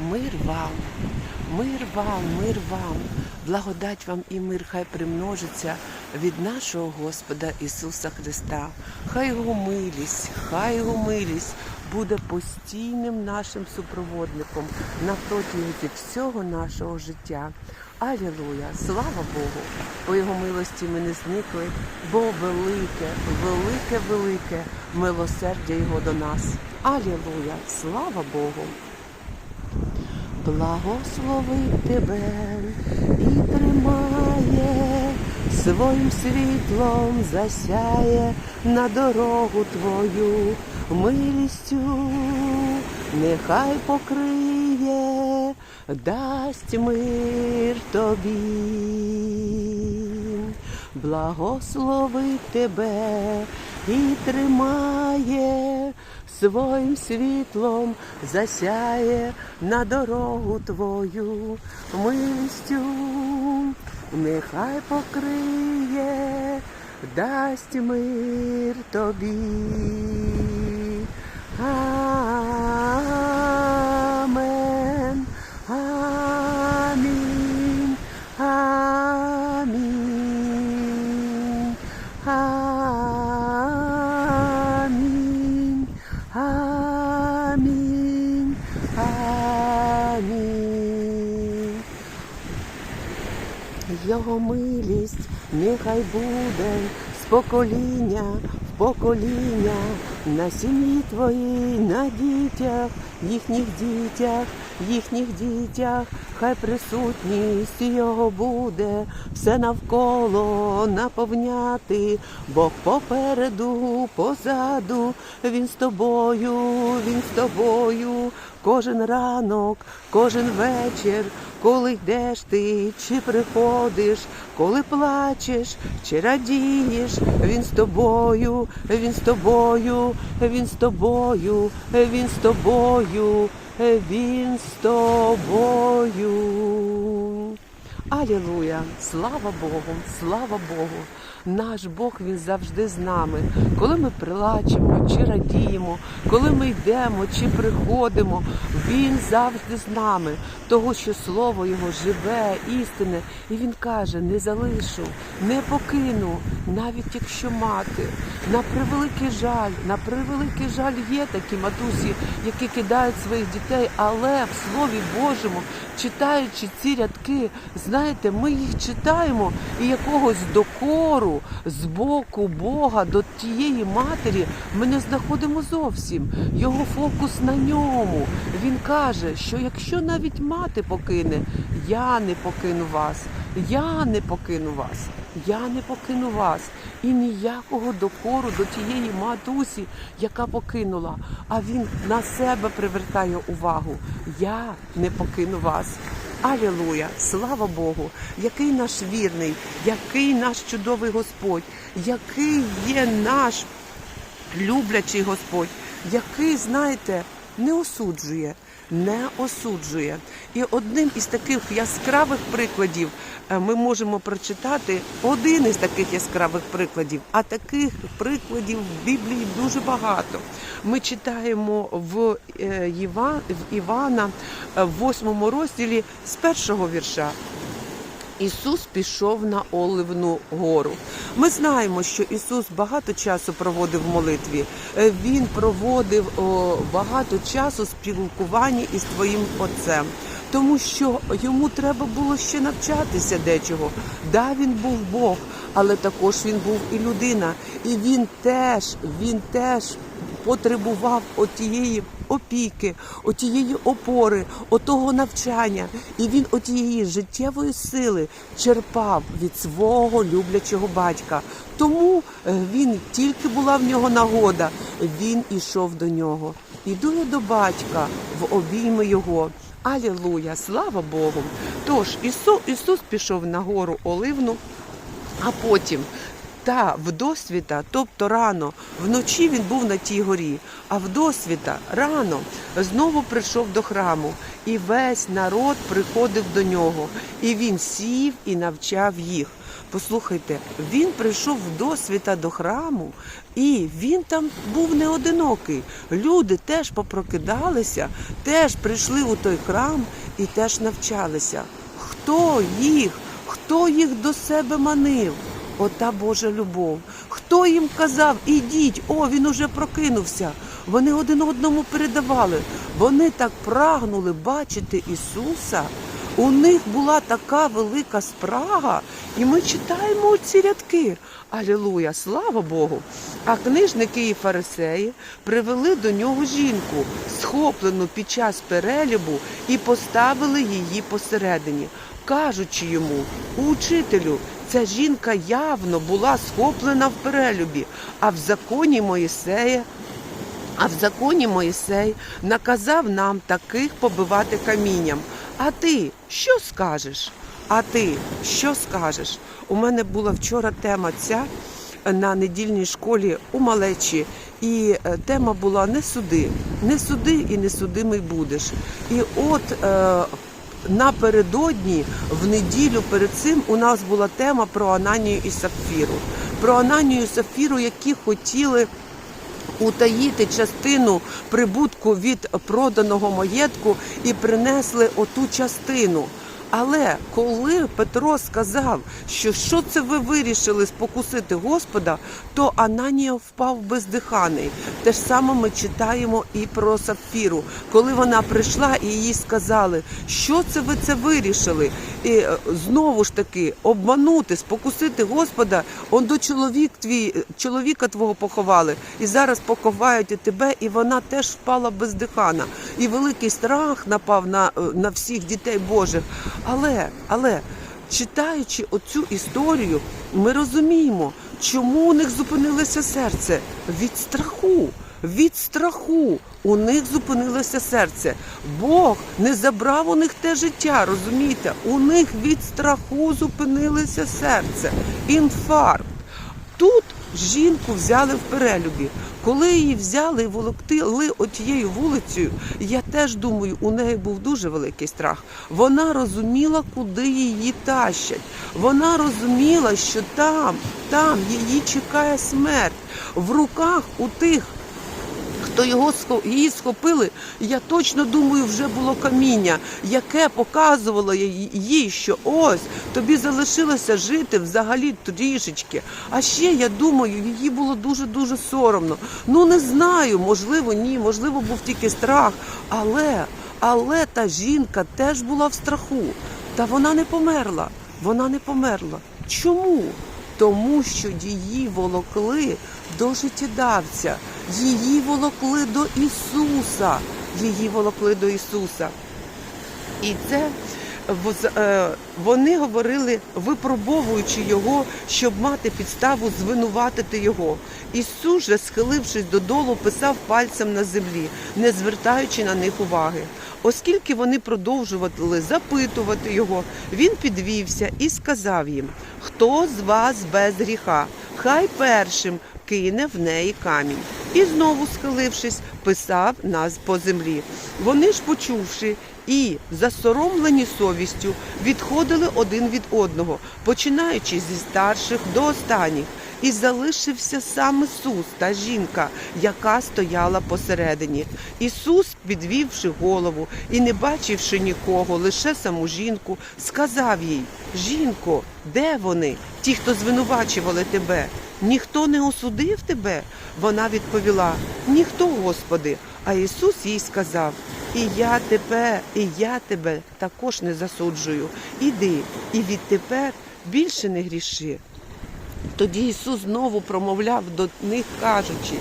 Мир вам, мир вам, мир вам, благодать вам і мир хай примножиться від нашого Господа Ісуса Христа. Хай його милість, хай його милість буде постійним нашим супроводником на протязі всього нашого життя. Алілуя! Слава Богу! По Його милості ми не зникли, бо велике, велике, велике милосердя Його до нас. Алілуя! Слава Богу! Благословить тебе і тримає, своїм світлом засяє на дорогу твою, милістю нехай покриє, дасть мир тобі. Благословить тебе і тримає, своїм світлом засяє на дорогу твою, милістю нехай покриє, дасть мир тобі. Амен. Нехай буде з покоління в покоління на сім'ї твоїй, на дітях, їхніх дітях, їхніх дітях, хай присутність його буде все навколо наповняти, Бог попереду, позаду, він з тобою, він з тобою, кожен ранок, кожен вечір, коли йдеш ти чи приходиш, коли плачеш чи радієш, він з тобою, він з тобою, він з тобою, він з тобою, він з тобою. Алілуя! Слава Богу! Слава Богу! Наш Бог Він завжди з нами. Коли ми плачемо чи радіємо, коли ми йдемо чи приходимо, Він завжди з нами, того, що слово Його живе, істинне, і Він каже: не залишу, не покину, навіть якщо мати. На превеликий жаль, на превеликий жаль є такі матусі, які кидають своїх дітей, але в Слові Божому, читаючи ці рядки, знаєте, ми їх читаємо і якогось докору з боку Бога до тієї матері ми не знаходимо зовсім. Його фокус на ньому. Він каже, що якщо навіть мати покине, я не покину вас, я не покину вас, я не покину вас. І ніякого докору до тієї матусі, яка покинула. А він на себе привертає увагу. Я не покину вас. Алілуя! Слава Богу! Який наш вірний, який наш чудовий Господь, який є наш люблячий Господь, який, знаєте, не осуджує, не осуджує. І одним із таких яскравих прикладів е, ми можемо прочитати один із таких яскравих прикладів, а таких прикладів в Біблії дуже багато. Ми читаємо в, е, Івана е, в восьмому розділі з першого вірша. Ісус пішов на Оливну гору. Ми знаємо, що Ісус багато часу проводив в молитві. Е, Він проводив багато часу спілкування із твоїм Отцем. Тому що йому треба було ще навчатися дечого. Да, він був Бог, але також він був і людина. І він теж, він теж потребував отієї опіки, отієї опори, отого навчання. І він отієї життєвої сили черпав від свого люблячого батька. Тому е, він тільки була в нього нагода, він ішов до нього. Іду я до батька в обійми його. Алілуя, слава Богу. Тож Ісус, Ісус пішов на гору Оливну, а потім та вдосвіта, тобто рано, вночі він був на тій горі, а вдосвіта рано знову прийшов до храму, і весь народ приходив до нього, і він сів і навчав їх. Послухайте, він прийшов в досвіта до храму, і він там був не одинокий. Люди теж попрокидалися, теж прийшли у той храм і теж навчалися. Хто їх, хто їх до себе манив? Ота Божа любов. Хто їм казав, ідіть, о, він уже прокинувся. Вони один одному передавали. Вони так прагнули бачити Ісуса. У них була така велика спрага, і ми читаємо ці рядки. Алілуя, слава Богу! А книжники і фарисеї привели до нього жінку, схоплену під час перелюбу, і поставили її посередині, кажучи йому, учителю, ця жінка явно була схоплена в перелюбі, а в законі Моїсея а в законі Моїсей наказав нам таких побивати камінням. А ти що скажеш? А ти що скажеш? У мене була вчора тема ця на недільній школі у малечі, і е, тема була не суди, не суди і не судимий будеш. І от е, напередодні, в неділю перед цим, у нас була тема про Ананію і Сапфіру. Про Ананію і Сапфіру, які хотіли утаїти частину прибутку від проданого маєтку і принесли оту частину. Але коли Петро сказав, що що це ви вирішили спокусити Господа, то Ананія впав бездиханий. Те ж саме ми читаємо і про Сапфіру. Коли вона прийшла і їй сказали, що це ви це вирішили, і е, знову ж таки обманути, спокусити Господа, он до чоловік твій, чоловіка твого поховали, і зараз поховають і тебе, і вона теж впала бездихана. І великий страх напав на, е, на всіх дітей Божих. Але, але читаючи оцю історію, ми розуміємо, чому у них зупинилося серце від страху. Від страху у них зупинилося серце. Бог не забрав у них те життя, розумієте? У них від страху зупинилося серце. Інфаркт. Тут жінку взяли в перелюбі. Коли її взяли і волоктили отією вулицею, я теж думаю, у неї був дуже великий страх. Вона розуміла, куди її тащать. Вона розуміла, що там, там її чекає смерть. В руках у тих хто його її схопили, я точно думаю, вже було каміння, яке показувало їй- що ось тобі залишилося жити взагалі трішечки. А ще я думаю, їй було дуже дуже соромно. Ну не знаю, можливо, ні, можливо, був тільки страх. Але, але та жінка теж була в страху. Та вона не померла. Вона не померла. Чому? Тому що її волокли до життєдавця, її волокли до Ісуса, її волокли до Ісуса. І це е, вони говорили, випробовуючи його, щоб мати підставу звинуватити його. Ісус же, схилившись додолу, писав пальцем на землі, не звертаючи на них уваги. Оскільки вони продовжували запитувати його, він підвівся і сказав їм: Хто з вас без гріха? Хай першим кине в неї камінь. І знову схилившись, писав нас по землі. Вони ж, почувши і, засоромлені совістю, відходили один від одного, починаючи зі старших до останніх. І залишився сам Ісус та жінка, яка стояла посередині. Ісус, підвівши голову і не бачивши нікого, лише саму жінку, сказав їй: Жінко, де вони? Ті, хто звинувачували тебе? Ніхто не осудив тебе? Вона відповіла: Ніхто, Господи. А Ісус їй сказав: І я тебе, і я тебе також не засуджую. Іди, і відтепер більше не гріши. Тоді Ісус знову промовляв до них, кажучи: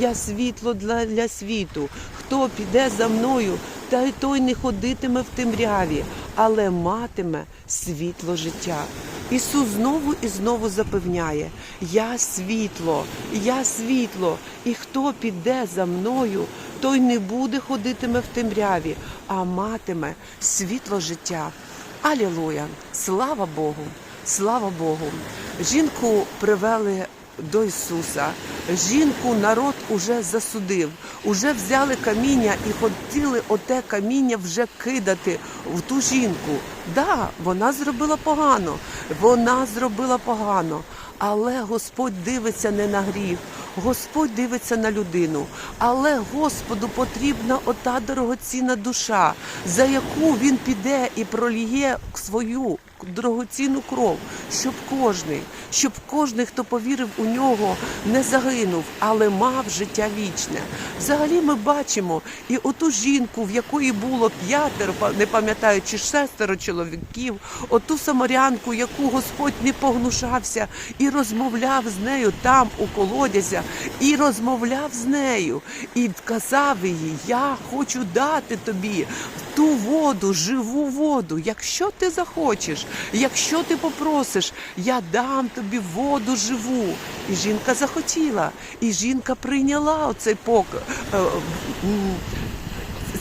Я світло для, для світу. Хто піде за мною, та й той не ходитиме в темряві, але матиме світло життя. Ісус знову і знову запевняє: Я світло, я світло, і хто піде за мною, той не буде ходитиме в темряві, а матиме світло життя. Алілуя! Слава Богу! Слава Богу! Жінку привели до Ісуса. Жінку народ уже засудив, уже взяли каміння і хотіли оте каміння вже кидати в ту жінку. Да, вона зробила погано, вона зробила погано. Але Господь дивиться не на гріх, Господь дивиться на людину. Але Господу потрібна ота дорогоцінна душа, за яку він піде і проліє свою дорогоцінну кров, щоб кожний, щоб кожний, хто повірив у нього, не загинув, але мав життя вічне. Взагалі ми бачимо і оту жінку, в якої було п'ятеро, не пам'ятаю, чи шестеро чоловіків, оту самарянку, яку Господь не погнушався і розмовляв з нею там у колодязя, і розмовляв з нею, і казав їй: Я хочу дати тобі ту воду, живу воду. Якщо ти захочеш, якщо ти попросиш, я дам тобі воду живу. І жінка захотіла, і жінка прийняла оцей пок. е,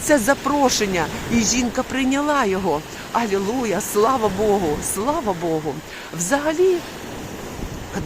це запрошення, і жінка прийняла його. Алілуя, слава Богу, слава Богу. Взагалі,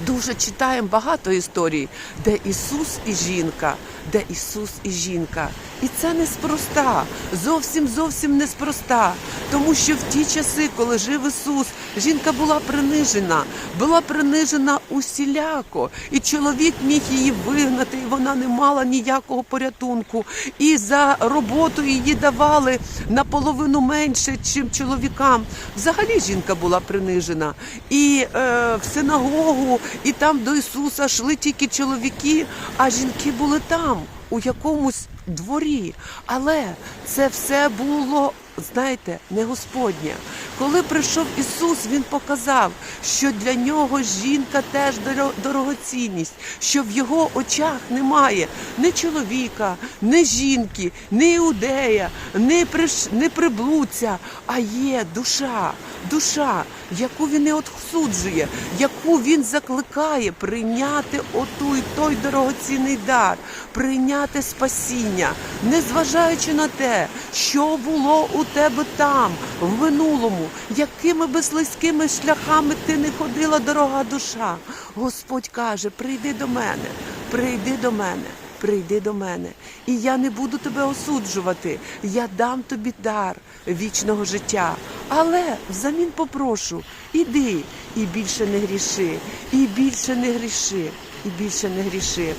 дуже читаємо багато історій, де Ісус і жінка, де Ісус і жінка. І це неспроста, зовсім зовсім неспроста. Тому що в ті часи, коли жив Ісус, жінка була принижена, була принижена усіляко, і чоловік міг її вигнати, і вона не мала ніякого порятунку. І за роботу її давали наполовину менше, чим чоловікам. Взагалі жінка була принижена. І е, в синагогу, і там до Ісуса йшли тільки чоловіки, а жінки були там, у якомусь дворі. Але це все було, знаєте, не Господнє. Коли прийшов Ісус, Він показав, що для нього жінка теж дорогоцінність, що в його очах немає ні чоловіка, ні жінки, ні іудея, ні, приш... ні приблудця, а є душа, душа, яку він не отсуджує, яку він закликає прийняти оту й той дорогоцінний дар, прийняти спасіння, незважаючи на те, що було у тебе там, в минулому, якими би слизькими шляхами ти не ходила, дорога душа. Господь каже: прийди до мене, прийди до мене. Прийди до мене, і я не буду тебе осуджувати. Я дам тобі дар вічного життя. Але взамін попрошу, іди і більше не гріши, і більше не гріши, і більше не гріши.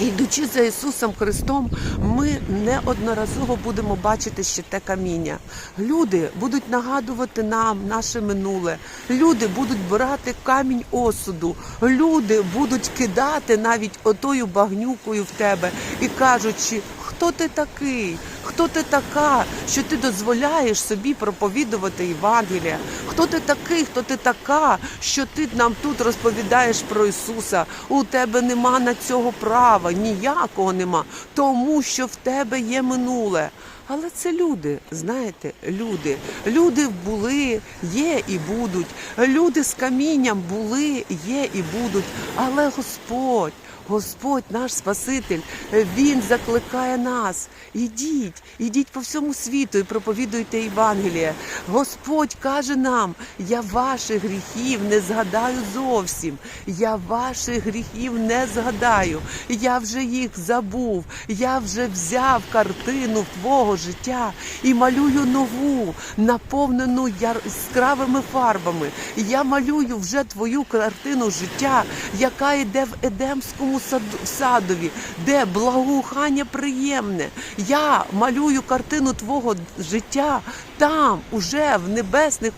Йдучи за Ісусом Христом, ми неодноразово будемо бачити ще те каміння. Люди будуть нагадувати нам наше минуле. Люди будуть брати камінь осуду. Люди будуть кидати навіть отою багнюкою в тебе і кажучи, хто ти такий? Хто ти така, що ти дозволяєш собі проповідувати Євангелія? Хто ти такий, хто ти така, що ти нам тут розповідаєш про Ісуса? У тебе нема на цього права, ніякого нема, тому що в тебе є минуле. Але це люди, знаєте, люди. Люди були, є і будуть. Люди з камінням були, є і будуть. Але Господь. Господь, наш Спаситель, Він закликає нас. Ідіть, ідіть по всьому світу і проповідуйте Євангеліє. Господь каже нам: я ваших гріхів не згадаю зовсім. Я ваших гріхів не згадаю. Я вже їх забув. Я вже взяв картину твого життя і малюю нову, наповнену яскравими фарбами. Я малюю вже твою картину життя, яка йде в Едемському садові, де благоухання приємне. Я малюю картину твого життя там, уже в небесних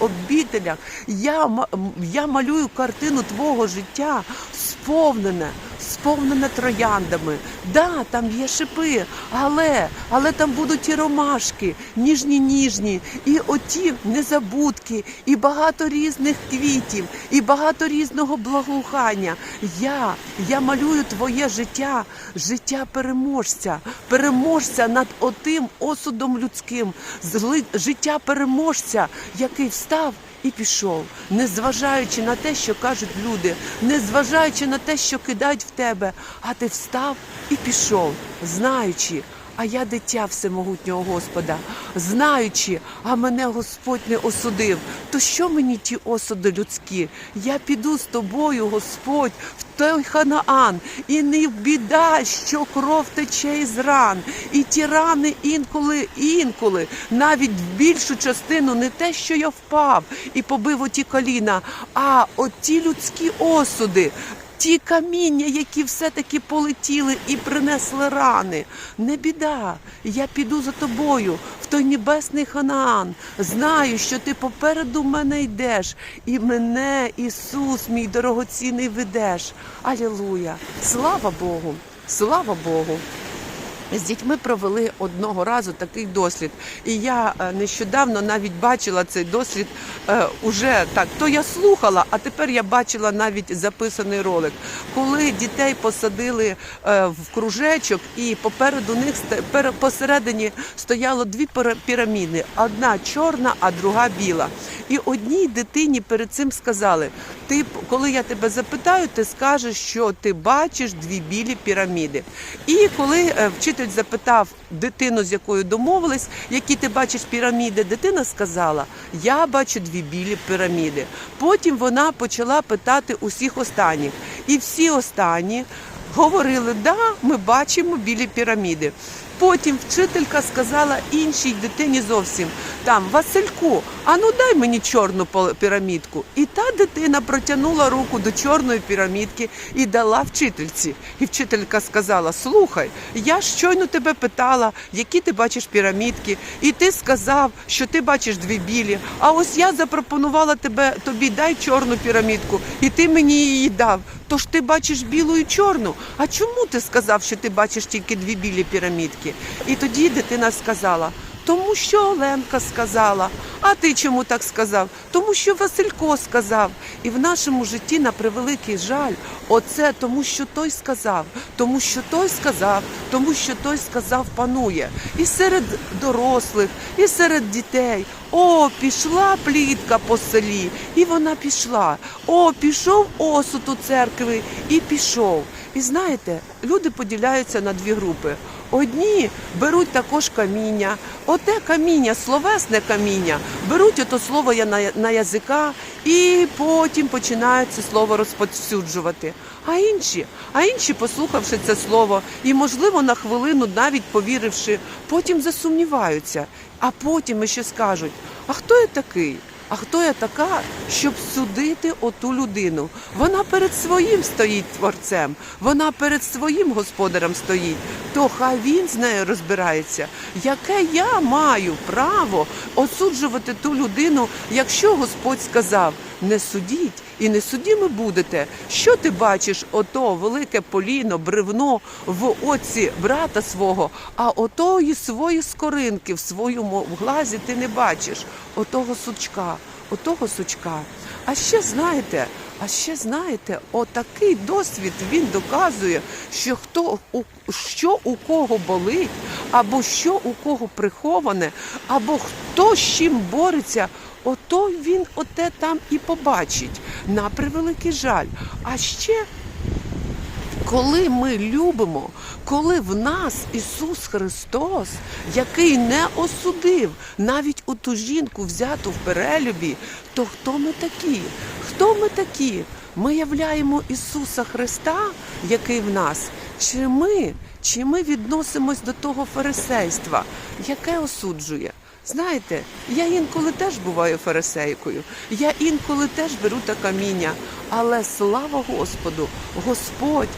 обітелях. Я, я малюю картину твого життя сповнене, сповнене трояндами. Да, там є шипи, але, але там будуть і ромашки, ніжні, ніжні, і оті незабудки, і багато різних квітів, і багато різного благоухання. Я, я малюю твоє життя, життя переможця, переможця над отим осудом людським, життя переможця, який встав і пішов, незважаючи на те, що кажуть люди, незважаючи на те, що кидають в тебе, а ти встав і пішов, знаючи. А я дитя всемогутнього Господа, знаючи, а мене Господь не осудив. То що мені ті осуди людські? Я піду з тобою, Господь, в той Ханаан, і не біда, що кров тече із ран, і ті рани інколи, інколи, навіть в більшу частину не те, що я впав і побив оті коліна, а оті людські осуди. Ті каміння, які все-таки полетіли і принесли рани. Не біда, я піду за тобою в той небесний Ханаан. Знаю, що ти попереду мене йдеш, і мене, Ісус, мій дорогоцінний, ведеш. Алілуя! Слава Богу! Слава Богу! З дітьми провели одного разу такий дослід. І я е, нещодавно навіть бачила цей дослід е, уже так. То я слухала, а тепер я бачила навіть записаний ролик, коли дітей посадили е, в кружечок, і попереду них посередині стояло дві піраміди: одна чорна, а друга біла. І одній дитині перед цим сказали: ти, коли я тебе запитаю, ти скажеш, що ти бачиш дві білі піраміди. І коли е, вчитель запитав дитину, з якою домовились, які ти бачиш піраміди, дитина сказала: Я бачу дві білі піраміди. Потім вона почала питати усіх останніх. І всі останні говорили: да, ми бачимо білі піраміди. Потім вчителька сказала іншій дитині зовсім там Васильку, а ну дай мені чорну пірамідку. І та дитина протягнула руку до чорної пірамідки і дала вчительці. І вчителька сказала: Слухай, я щойно тебе питала, які ти бачиш пірамідки, і ти сказав, що ти бачиш дві білі. А ось я запропонувала тебе тобі дай чорну пірамідку, і ти мені її дав. Тож ти бачиш білу і чорну. А чому ти сказав, що ти бачиш тільки дві білі пірамідки? І тоді дитина сказала. Тому що Оленка сказала. А ти чому так сказав? Тому що Василько сказав. І в нашому житті, на превеликий жаль, оце тому, що той сказав, тому що той сказав, тому що той сказав, панує. І серед дорослих, і серед дітей. О, пішла плітка по селі, і вона пішла. О, пішов осуд у церкви, і пішов. І знаєте, люди поділяються на дві групи. Одні беруть також каміння, оте каміння, словесне каміння, беруть ото слово на, на язика і потім починають це слово розповсюджувати. А інші, а інші, послухавши це слово, і, можливо, на хвилину навіть повіривши, потім засумніваються, а потім ще скажуть: а хто я такий? А хто я така, щоб судити оту людину? Вона перед своїм стоїть творцем, вона перед своїм господарем стоїть. То хай він з нею розбирається. Яке я маю право осуджувати ту людину, якщо Господь сказав: не судіть і не судіми будете. Що ти бачиш, ото велике поліно, бревно в оці брата свого, а отої свої скоринки в своєму глазі ти не бачиш. Отого сучка, отого сучка. А ще знаєте, а ще знаєте, отакий досвід він доказує, що хто що у кого болить, або що у кого приховане, або хто з чим бореться. Ото він оте там і побачить на превеликий жаль. А ще коли ми любимо, коли в нас Ісус Христос, який не осудив навіть у ту жінку взяту в перелюбі, то хто ми такі? Хто ми такі? Ми являємо Ісуса Христа, який в нас, чи ми, чи ми відносимось до того фарисейства, яке осуджує? Знаєте, я інколи теж буваю фарисейкою, я інколи теж беру те каміння, але слава Господу, Господь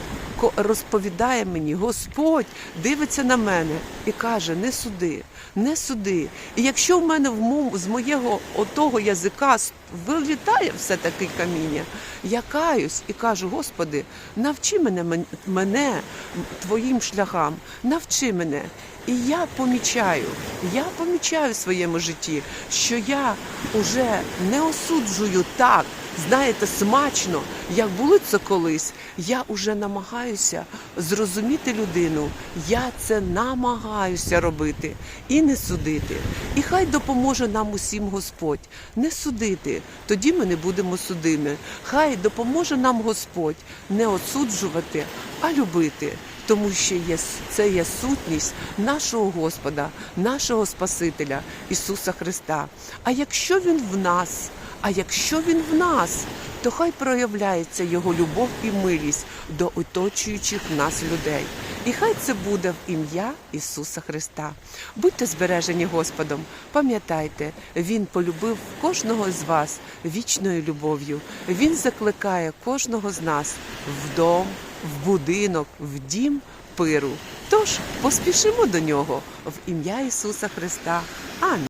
розповідає мені, Господь дивиться на мене і каже: не суди, не суди. І якщо в мене в мо- з моєго отого язика вилітає все таки каміння, я каюсь і кажу: Господи, навчи мене, мене твоїм шляхам, навчи мене. І я помічаю, я помічаю в своєму житті, що я уже не осуджую так, знаєте, смачно, як було це колись. Я уже намагаюся зрозуміти людину. Я це намагаюся робити і не судити. І хай допоможе нам усім Господь не судити. Тоді ми не будемо судими. Хай допоможе нам Господь не осуджувати, а любити. Тому що є, це є сутність нашого Господа, нашого Спасителя Ісуса Христа. А якщо Він в нас, а якщо Він в нас, то хай проявляється Його любов і милість до оточуючих нас людей. І хай це буде в ім'я Ісуса Христа. Будьте збережені Господом. Пам'ятайте, Він полюбив кожного з вас вічною любов'ю. Він закликає кожного з нас в дом, в будинок, в дім пиру. Тож поспішимо до нього в ім'я Ісуса Христа. Амінь.